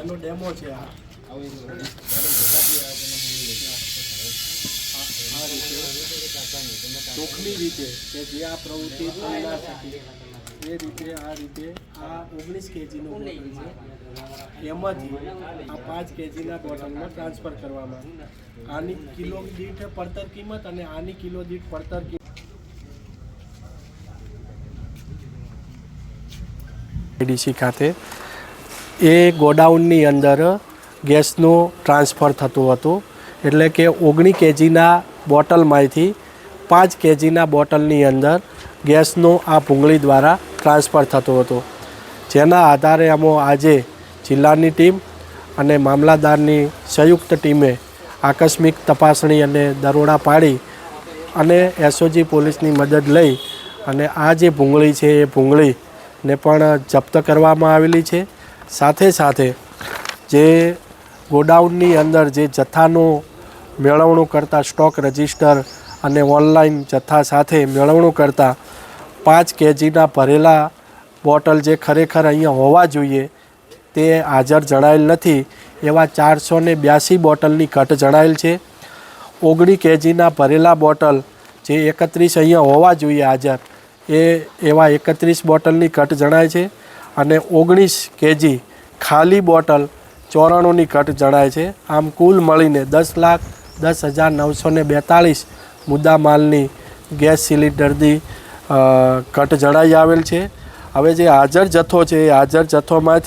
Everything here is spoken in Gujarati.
અંદર ડેમો છે આ આ રીતે કે જે આ પ્રવૃત્તિ એ રીતે આ રીતે આ ઓગણીસ કેજીનો છે. એમાંથી પાંચ કેજીના બોટલમાં ટ્રાન્સફર કરવામાં. આની કિલો દીઠ પડતર કિંમત અને આની કિલો દીઠ પડતર કિંમત એડીસી ખાતે, એ ગોડાઉનની અંદર ગેસનું ટ્રાન્સફર થતું હતું. એટલે કે ઓગણી કેજીના બોટલમાંથી પાંચ કેજીના બોટલની અંદર ગેસનું આ ભૂંગળી દ્વારા ટ્રાન્સફર થતું હતું. જેના આધારે અમો આજે જિલ્લાની ટીમ અને મામલાદારની સંયુક્ત ટીમે આકસ્મિક તપાસણી અને દરોડા પાડી અને એસઓજી પોલીસની મદદ લઈ અને આ જે ભૂંગળી છે, એ ભૂંગળીને પણ જપ્ત કરવામાં આવેલી છે. સાથે સાથે જે ગોડાઉનની અંદર જે જથ્થાનું મેળવણું કરતા સ્ટોક રજિસ્ટર અને ઓનલાઈન જથ્થા સાથે મેળવણું કરતા પાંચ કેજીના ભરેલા બોટલ જે ખરેખર અહીંયા હોવા જોઈએ તે હાજર જણાયેલ નથી. એવા ચારસો ને બ્યાસી બોટલની ઘટ જણાયેલ છે. ઓગણી કેજીના ભરેલા બોટલ જે એકત્રીસ અહીંયા હોવા જોઈએ હાજર. એ એવા એકત્રીસ બોટલની કટ જણાય છે અને ઓગણીસ કેજી ખાલી બોટલ ચોરાણુંની કટ જણાય છે. આમ કુલ મળીને દસ લાખ દસ હજાર નવસો ને બેતાળીસ મુદ્દા માલની ગેસ સિલિન્ડરની કટ જણાઈ આવેલ છે. હવે જે હાજર જથ્થો છે એ હાજર જથ્થોમાંથી